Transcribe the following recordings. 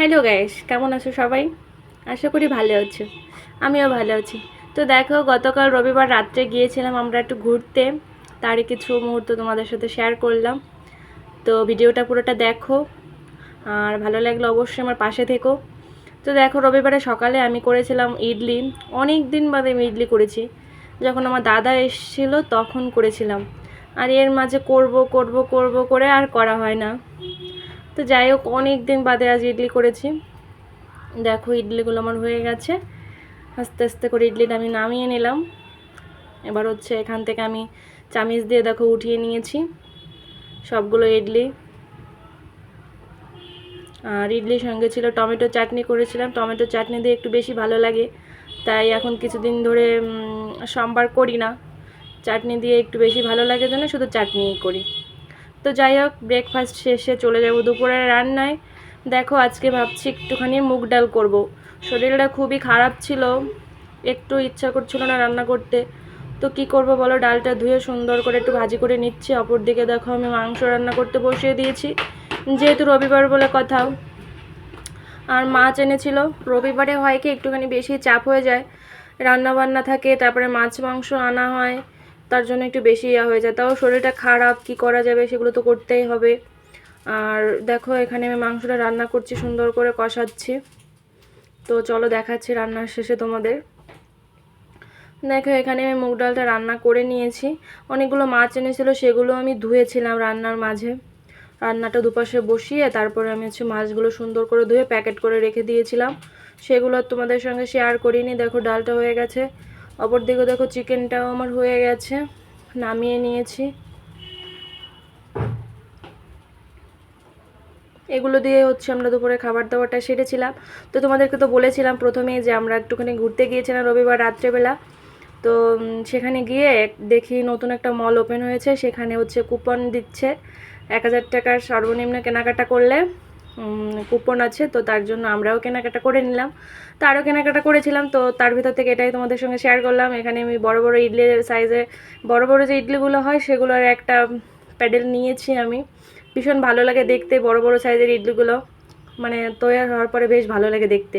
Hello guys কেমন আছো সবাই? আশা করি ভালো আছো। আমিও ভালো আছি। তো দেখো, গতকাল রবিবার রাত্রে গিয়েছিলাম আমরা একটু ঘুরতে। তারই কিছু মুহূর্ত তোমাদের সাথে শেয়ার করলাম। তো ভিডিওটা পুরোটা দেখো। আর ভালো লাগলে অবশ্যই আমার পাশে থেকো। তো দেখো, রবিবারে সকালে আমি করেছিলাম ইডলি। অনেক দিন বাদে আমি ইডলি করেছি। যখন আমার দাদা এসেছিল তখন করেছিলাম। আর এর মাঝে করব করব করব করে আর করা হয় না। তো যাই হোক অনেক দিন বাদে আজ ইডলি করেছি। দেখো, ইডলিগুলো আমার হয়ে গেছে। আস্তে আস্তে করে ইডলিটা আমি নামিয়ে নিলাম। এবার হচ্ছে এখান থেকে আমি চামিচ দিয়ে দেখো উঠিয়ে নিয়েছি। সবগুলো ইডলি। আর ইডলির সঙ্গে ছিল টমেটো চাটনি করেছিলাম। টমেটো চাটনি দিয়ে একটু বেশি ভালো লাগে। তাই এখন কিছুদিন ধরে সম্বার করি না। চাটনি দিয়ে একটু বেশি ভালো লাগে জন্য শুধু চাটনিই করি। তো যাই হোক ব্রেকফাস্ট শেষে চলে যাব দুপুরের রান্নায়। দেখো, আজকে ভাবছি একটুখানি মুগ ডাল করব। শরীরটা খুবই খারাপ ছিল, একটু ইচ্ছা করছিল না রান্না করতে। তো কি করব বলো, ডালটা ধুয়ে সুন্দর করে একটু ভাজি করে নিচ্ছি। অপর দিকে দেখো, আমি মাংস রান্না করতে বসিয়ে দিয়েছি। যেহেতু রবিবার বলে কথা আর মাছ এনেছিল। রবিবারে হয় কি, একটুখানি বেশি চাপ হয়ে যায়। রান্না বান্না থাকে, তারপরে মাছ মাংস আনা হয়। তার জন্য একটু বেশি ইয়া হয়ে যায়। তাও শরীরটা খারাপ, কি করা যাবে সেগুলো তো করতেই হবে। আর দেখো, এখানে আমি মাংসটা রান্না করছি, সুন্দর করে কষাচ্ছি। তো চলো দেখাচ্ছি রান্নার শেষে তোমাদের। দেখো, এখানে আমি মুগ ডালটা রান্না করে নিয়েছি। অনেকগুলো মাছ এনেছিল, সেগুলো আমি ধুয়েছিলাম রান্নার মাঝে। রান্নাটা দুপাশে বসিয়ে তারপরে আমি হচ্ছে মাছগুলো সুন্দর করে ধুয়ে প্যাকেট করে রেখে দিয়েছিলাম। সেগুলো তোমাদের সঙ্গে শেয়ার করিনি। দেখো, ডালটা হয়ে গেছে। অপর দিকে দেখো চিকেনটাও আমার হয়ে গেছে, নামিয়ে নিয়েছি। এগুলো দিয়ে হচ্ছে আমরা দুপুরে খাবার দাবারটা সেরেছিলাম। তো তোমাদেরকে তো বলেছিলাম প্রথমেই যে আমরা একটুখানি ঘুরতে গিয়েছিলাম রবিবার রাত্রেবেলা। তো সেখানে গিয়ে দেখি নতুন একটা মল ওপেন হয়েছে, সেখানে হচ্ছে কুপন দিচ্ছে। এক হাজার টাকার সর্বনিম্ন কেনাকাটা করলে কুপন আছে, তো তার জন্য আমরাও কেনাকাটা করে নিলাম। তো আরও কেনাকাটা করেছিলাম, তো তার ভিতর থেকে এটাই তোমাদের সঙ্গে শেয়ার করলাম। এখানে আমি বড় বড় ইডলির সাইজে বড় বড় যে ইডলিগুলো হয়, সেগুলোর একটা প্যাডেল নিয়েছি আমি। ভীষণ ভালো লাগে দেখতে, বড় বড় সাইজের ইডলিগুলো। মানে তৈরি হওয়ার পরে বেশ ভালো লাগে দেখতে।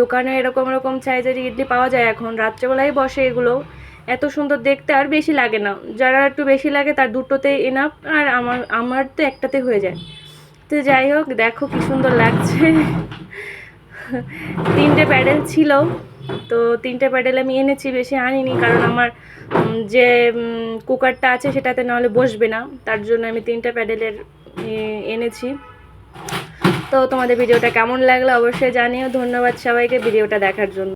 দোকানে এরকম এরকম সাইজের ইডলি পাওয়া যায় এখন, রাত্রেবেলায় বসে এগুলো। এত সুন্দর দেখতে আর বেশি লাগে না। যারা একটু বেশি লাগে, তার দুটোতে এনাফ আর আমার আমার তো একটাতে হয়ে যায়। তো যাই হোক, দেখো কি সুন্দর লাগছে। তিনটে প্যাডেল ছিল, তো তিনটে প্যাডেল আমি এনেছি, বেশি আনিনি কারণ আমার যে কুকারটা আছে সেটাতে নাহলে বসবে না, তার জন্য আমি তিনটে প্যাডেলের এনেছি। তো তোমাদের ভিডিওটা কেমন লাগল অবশ্যই জানিও, ধন্যবাদ সবাইকে ভিডিওটা দেখার জন্য।